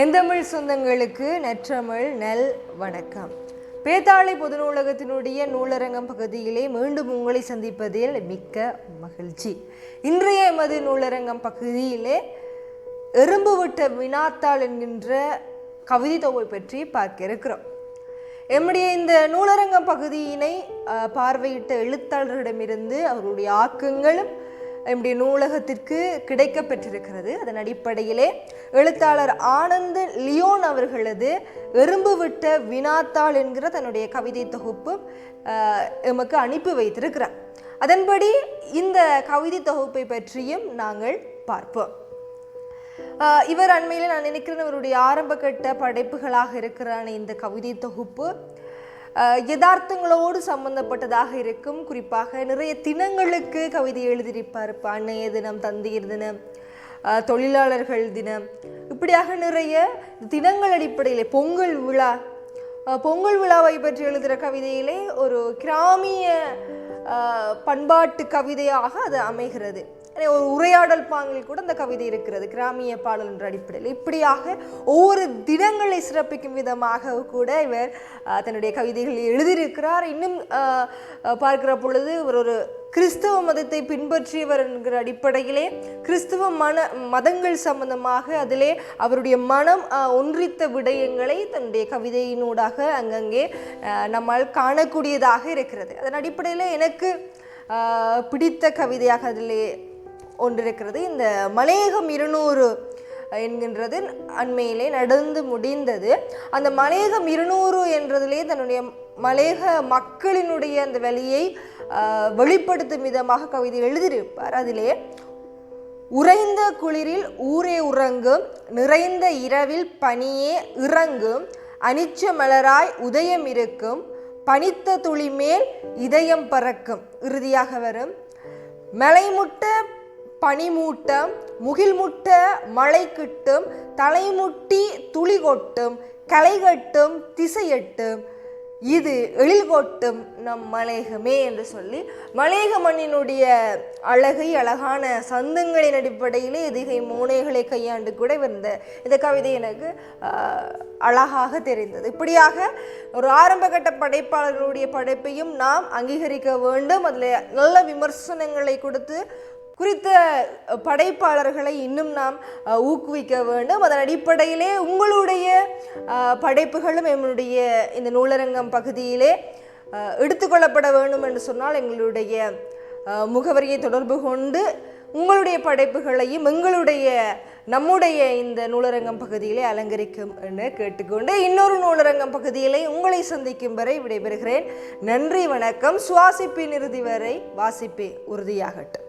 எந்தமிழ் சொந்தங்களுக்கு நற்றமிழ் நல் வணக்கம். பேத்தாளை பொது நூலகத்தினுடைய நூலரங்கம் பகுதியிலே மீண்டும் உங்களை சந்திப்பதில் மிக்க மகிழ்ச்சி. இன்றைய எமது நூலரங்கம் பகுதியிலே எறும்பு விட்ட வினாத்தாள் என்கின்ற கவிதை தொகை பற்றி பார்க்க இருக்கிறோம் எம்முடைய இந்த நூலரங்கம் பகுதியினை பார்வையிட்ட எழுத்தாளர்களிடமிருந்து அவர்களுடைய ஆக்கங்களும் நம்முடைய நூலகத்திற்கு கிடைக்க பெற்றிருக்கிறது அதன் அடிப்படையிலே எழுத்தாளர் ஆனந்த் லியோன் அவர்களது எறும்பு விட்ட வினாத்தாள் என்கிற தன்னுடைய கவிதை தொகுப்பு எமக்கு அனுப்பி வைத்திருக்கிறார். அதன்படி இந்த கவிதை தொகுப்பை பற்றியும் நாங்கள் பார்ப்போம். இவர் அண்மையில் நான் நினைக்கிறேன் இவருடைய ஆரம்ப கட்ட படைப்புகளாக இருக்கிறான இந்த கவிதை தொகுப்பு யதார்த்தங்களோடு சம்பந்தப்பட்டதாக இருக்கும். குறிப்பாக நிறைய தினங்களுக்கு கவிதை எழுதியிருப்பார். இப்போ அன்னைய தினம் தந்தையர் தினம் தொழிலாளர்கள் தினம். இப்படியாக நிறைய தினங்கள் அடிப்படையில் பொங்கல் விழா பொங்கல் விழாவை பற்றி எழுதுகிற கவிதையிலே ஒரு கிராமிய பண்பாட்டு கவிதையாக அது அமைகிறது. ஒரு உரையாடல் பாங்கில் கூட அந்த கவிதை இருக்கிறது கிராமிய பாடல் என்ற அடிப்படையில். இப்படியாக ஒவ்வொரு தினங்களை சிறப்பிக்கும் விதமாக கூட இவர் தன்னுடைய கவிதைகள் எழுதியிருக்கிறார். இன்னும் பார்க்கிற பொழுது இவர் ஒரு கிறிஸ்தவ மதத்தை பின்பற்றியவர் என்கிற அடிப்படையிலே கிறிஸ்தவ மன மதங்கள் சம்பந்தமாக அதிலே அவருடைய மனம் ஒன்றித்த விடயங்களை தன்னுடைய கவிதையினூடாக அங்கங்கே நம்மால் காணக்கூடியதாக இருக்கிறது. அதன் அடிப்படையில் எனக்கு பிடித்த கவிதையாக அதிலே ஒன்று இருக்கிறது இந்த மலையகம் இருநூறு என்கின்றது அண்மையிலே நடந்து முடிந்தது. அந்த மலையகம் இருநூறு என்றதிலே தன்னுடைய மலையக மக்களினுடைய அந்த வழியை வெளிப்படுத்தும் விதமாக கவிதை எழுதியிருப்பார். அதிலே உறைந்த குளிரில் ஊரே உறங்கும் நிறைந்த இரவில் பனியே இறங்கும் அனிச்ச மலராய் உதயம் இருக்கும் பனித்த துளி மேல் இதயம் பறக்கும். இறுதியாக வரும். மலைமுட்ட பனிமூட்டம் முகில்முட்ட மழை கிட்டும் தலைமுட்டி துளி கொட்டும் களைகட்டும் திசையட்டும். இது எழில் கொட்டும் நம் மலையகமே என்று சொல்லி மலையக மண்ணினுடைய அழகை அழகான சந்தங்களின் அடிப்படையிலே எதிகை மோனைகளை கையாண்டு கூட இவர் இந்த இந்த கவிதை எனக்கு அழகாக தெரிந்தது. இப்படியாக ஒரு ஆரம்பகட்ட படைப்பாளர்களுடைய படைப்பையும் நாம் அங்கீகரிக்க வேண்டும். அதில் நல்ல விமர்சனங்களை கொடுத்து குறித்த படைப்பாளர்களை இன்னும் நாம் ஊக்குவிக்க வேண்டும். அதன் அடிப்படையிலே உங்களுடைய படைப்புகளும் எங்களுடைய இந்த நூலரங்கம் பகுதியிலே எடுத்துக்கொள்ளப்பட வேண்டும் என்று சொன்னால் எங்களுடைய முகவரியை தொடர்பு கொண்டு உங்களுடைய படைப்புகளையும் எங்களுடைய நம்முடைய இந்த நூலரங்கம் பகுதியிலே அலங்கரிக்கும் என்று கேட்டுக்கொண்டு இன்னொரு நூலரங்கம் பகுதியிலே உங்களை சந்திக்கும் வரை விடைபெறுகிறேன். நன்றி வணக்கம். சுவாசிப்பின் இறுதி வரை வாசிப்பே உறுதியாகட்டும்.